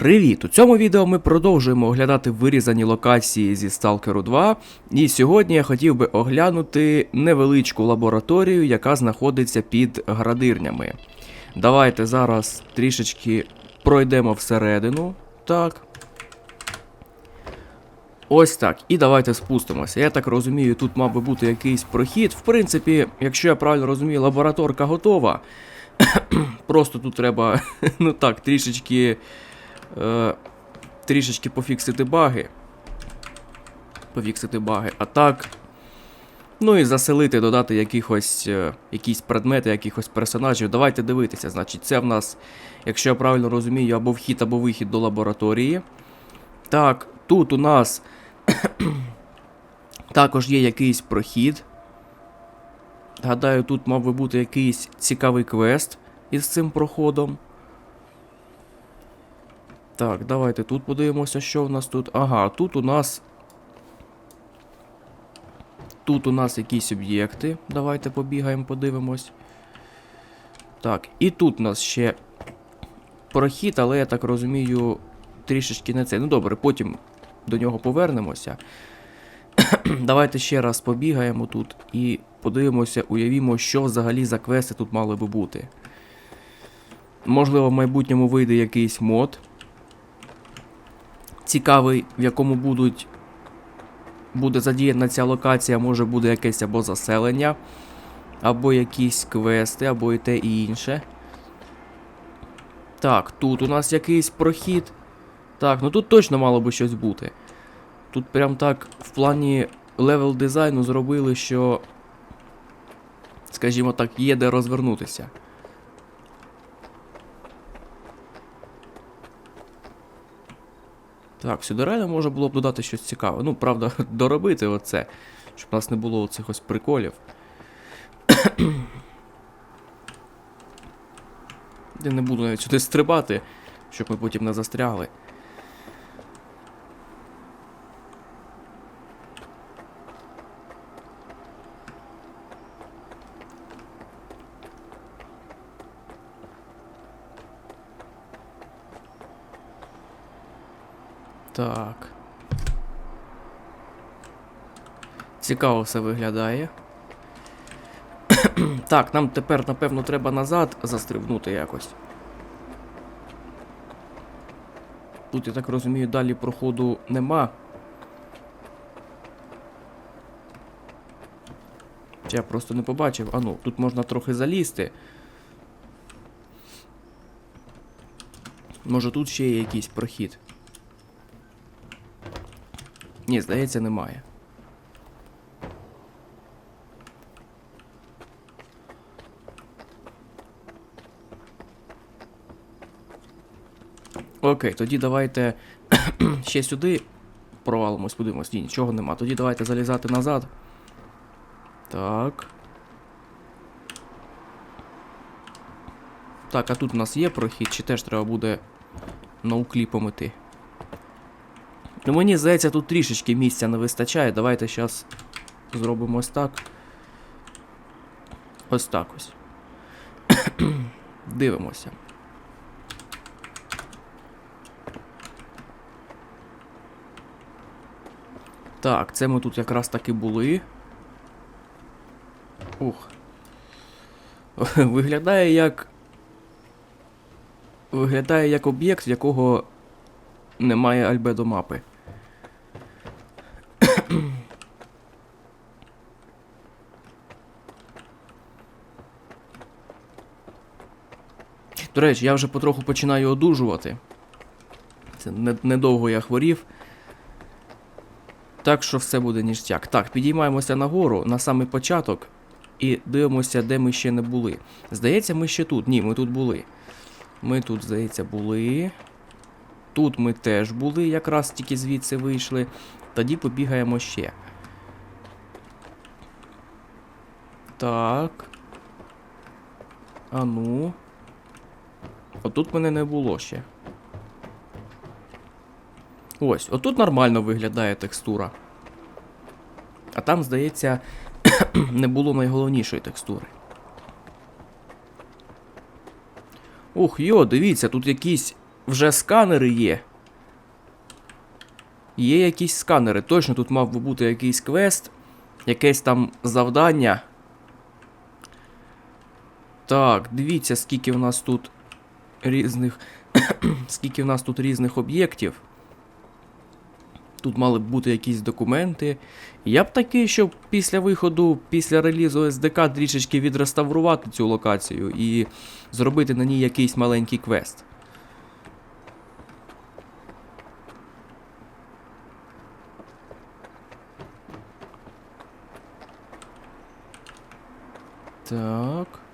Привіт! У цьому відео ми продовжуємо оглядати вирізані локації зі Stalker 2. І сьогодні я хотів би оглянути невеличку лабораторію, яка знаходиться під градирнями. Давайте зараз трішечки пройдемо всередину. Так. Ось так. І давайте спустимося. Я так розумію, тут мав би бути якийсь прохід. В принципі, якщо я правильно розумію, лабораторка готова. Просто тут треба, ну так, трішечки. Е, трішечки пофіксити баги. Пофіксити баги. А так. Ну і заселити, додати якихось, е, якісь предмети, якихось персонажів. Давайте дивитися. Значить, це в нас, якщо я правильно розумію, або вхід, або вихід до лабораторії. Так, тут у нас також є якийсь прохід. Гадаю, тут мав би бути якийсь цікавий квест із цим проходом. Так, давайте тут подивимося, що в нас тут. Ага, тут у нас. Тут у нас якісь об'єкти. Давайте побігаємо, подивимось. Так, і тут у нас ще прохід, але я так розумію, трішечки не це. Ну добре, потім до нього повернемося. Давайте ще раз побігаємо тут і подивимося, уявімо, що взагалі за квести тут мали би бути. Можливо, в майбутньому вийде якийсь мод. Цікавий, в якому будуть. Буде задіяна ця локація, може буде якесь або заселення, або якісь квести, або і те і інше. Так, тут у нас якийсь прохід. Так, ну тут точно мало би щось бути. Тут прям так в плані левел дизайну зробили, що. Скажімо так, є де розвернутися. Так, сюди реально можна було б додати щось цікаве. Ну, правда, доробити оце, щоб у нас не було оцих ось приколів. Я не буду навіть сюди стрибати, щоб ми потім не застрягли. Так. Цікаво все виглядає. так, нам тепер, напевно, треба назад застрибнути якось. Тут, я так розумію, далі проходу нема. Я просто не побачив. А ну, тут можна трохи залізти. Може тут ще є якийсь прохід. Ні, здається, немає. Окей, тоді давайте ще сюди провалимось, подивимось. Ні, нічого нема. Тоді давайте залізати назад. Так. Так, а тут у нас є прохід, чи теж треба буде ноукліпом іти? Ну мені здається, тут трішечки місця не вистачає. Давайте зараз зробимо ось так. Ось так ось. Дивимося. Так, це ми тут якраз таки були. Ух. Виглядає як. Виглядає як об'єкт, в якого немає альбедо мапи. До речі, я вже потроху починаю одужувати. Це недовго я хворів. Так що все буде ніштяк. Так, підіймаємося нагору на самий початок і дивимося, де ми ще не були. Здається, ми ще тут. Ні, ми тут були. Ми тут, здається, були. Тут ми теж були, якраз тільки звідси вийшли. Тоді побігаємо ще. Так. А ну. Отут мене не було ще. Ось, отут нормально виглядає текстура. А там, здається, не було найголовнішої текстури. Ух, йо, дивіться, тут якісь вже сканери є. Є якісь сканери. Точно тут мав би бути якийсь квест, якесь там завдання. Так, дивіться, скільки в нас тут різних. скільки в нас тут різних об'єктів. Тут мали б бути якісь документи. Я б такий, щоб після виходу, після релізу SDK трішечки відреставрувати цю локацію і зробити на ній якийсь маленький квест. Так.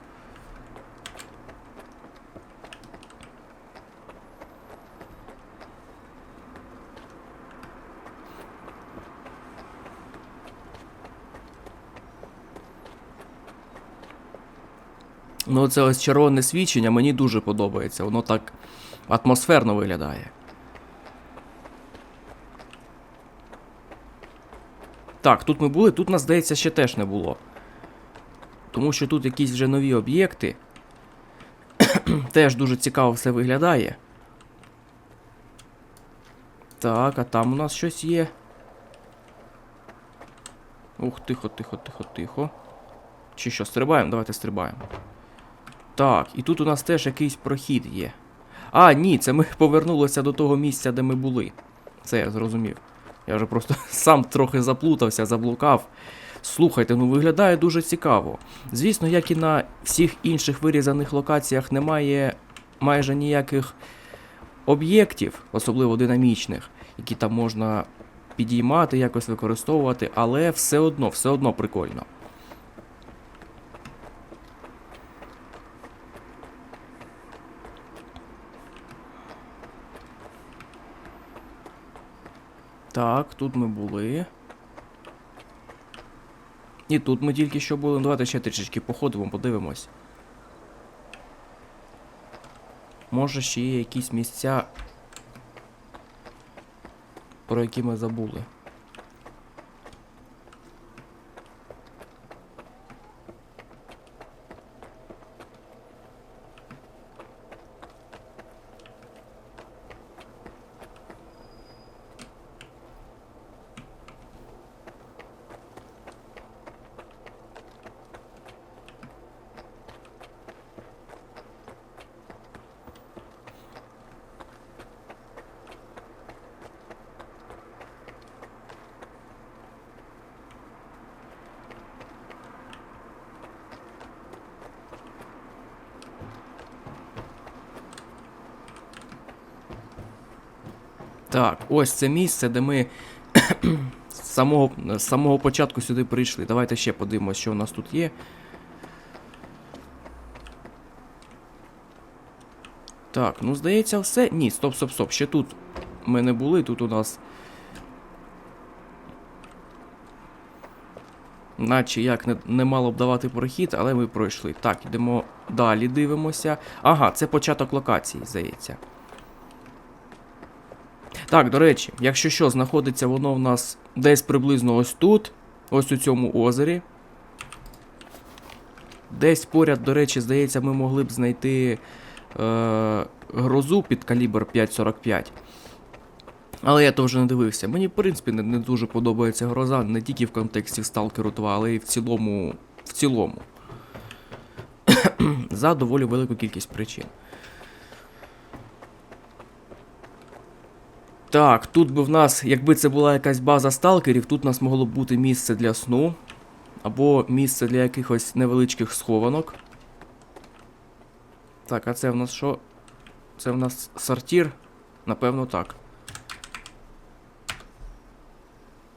Ну, це ось червоне свідчення мені дуже подобається. Воно так атмосферно виглядає. Так, тут ми були, тут нас, здається, ще теж не було. Тому що тут якісь вже нові об'єкти. Теж дуже цікаво все виглядає. Так, а там у нас щось є. Ух, тихо, тихо, тихо, тихо. Чи що, стрибаємо? Давайте стрибаємо. Так, і тут у нас теж якийсь прохід є. А, ні, це ми повернулися до того місця, де ми були. Це я зрозумів. Я вже просто сам трохи заплутався, заблукав. Слухайте, ну виглядає дуже цікаво. Звісно, як і на всіх інших вирізаних локаціях немає майже ніяких об'єктів, особливо динамічних, які там можна підіймати, якось використовувати, але все одно, все одно прикольно. Так, тут ми були. І тут ми тільки що були. Ну, Давайте ще трішечки походимо, подивимось. Може ще є якісь місця, про які ми забули. Так, ось це місце, де ми з самого, самого початку сюди прийшли. Давайте ще подивимось, що у нас тут є. Так, ну здається, все. Ні, стоп, стоп, стоп. Ще тут ми не були, тут у нас. Наче як не, не мало б давати прохід, але ми пройшли. Так, йдемо далі, дивимося. Ага, це початок локації, здається. Так, до речі, якщо що, знаходиться воно в нас десь приблизно ось тут, ось у цьому озері. Десь поряд, до речі, здається, ми могли б знайти е, грозу під калібр 5.45. Але я то вже не дивився. Мені, в принципі, не, не дуже подобається гроза, не тільки в контексті Stalker 2, але й в цілому. В цілому. За доволі велику кількість причин. Так, тут би в нас, якби це була якась база сталкерів, тут у нас могло б бути місце для сну. Або місце для якихось невеличких схованок. Так, а це в нас що? Це в нас сортір? Напевно, так.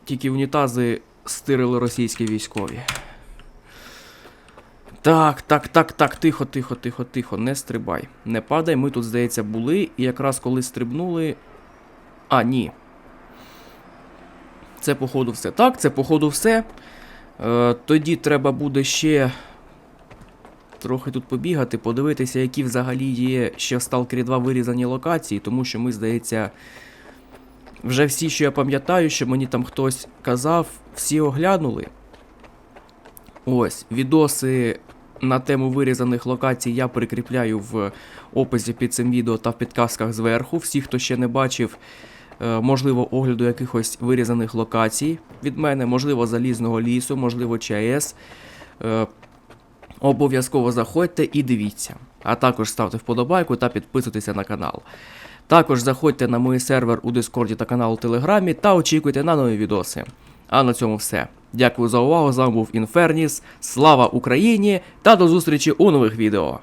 Тільки унітази стирили російські військові. Так, так, так, так, тихо, тихо, тихо, тихо, не стрибай. Не падай, ми тут, здається, були, і якраз коли стрибнули. А, ні. Це, походу, все. Так, це, походу, все. Е, тоді треба буде ще трохи тут побігати, подивитися, які взагалі є ще в Stalker 2 вирізані локації, тому що ми, здається, вже всі, що я пам'ятаю, що мені там хтось казав, всі оглянули. Ось, відоси на тему вирізаних локацій я прикріпляю в описі під цим відео та в підказках зверху. Всі, хто ще не бачив, можливо, огляду якихось вирізаних локацій від мене, можливо, залізного лісу, можливо, ЧАЕС. Е, Обов'язково заходьте і дивіться. А також ставте вподобайку та підписуйтеся на канал. Також заходьте на мій сервер у Дискорді та канал у Телеграмі та очікуйте на нові відоси. А на цьому все. Дякую за увагу. З вами був Інферніс. Слава Україні та до зустрічі у нових відео.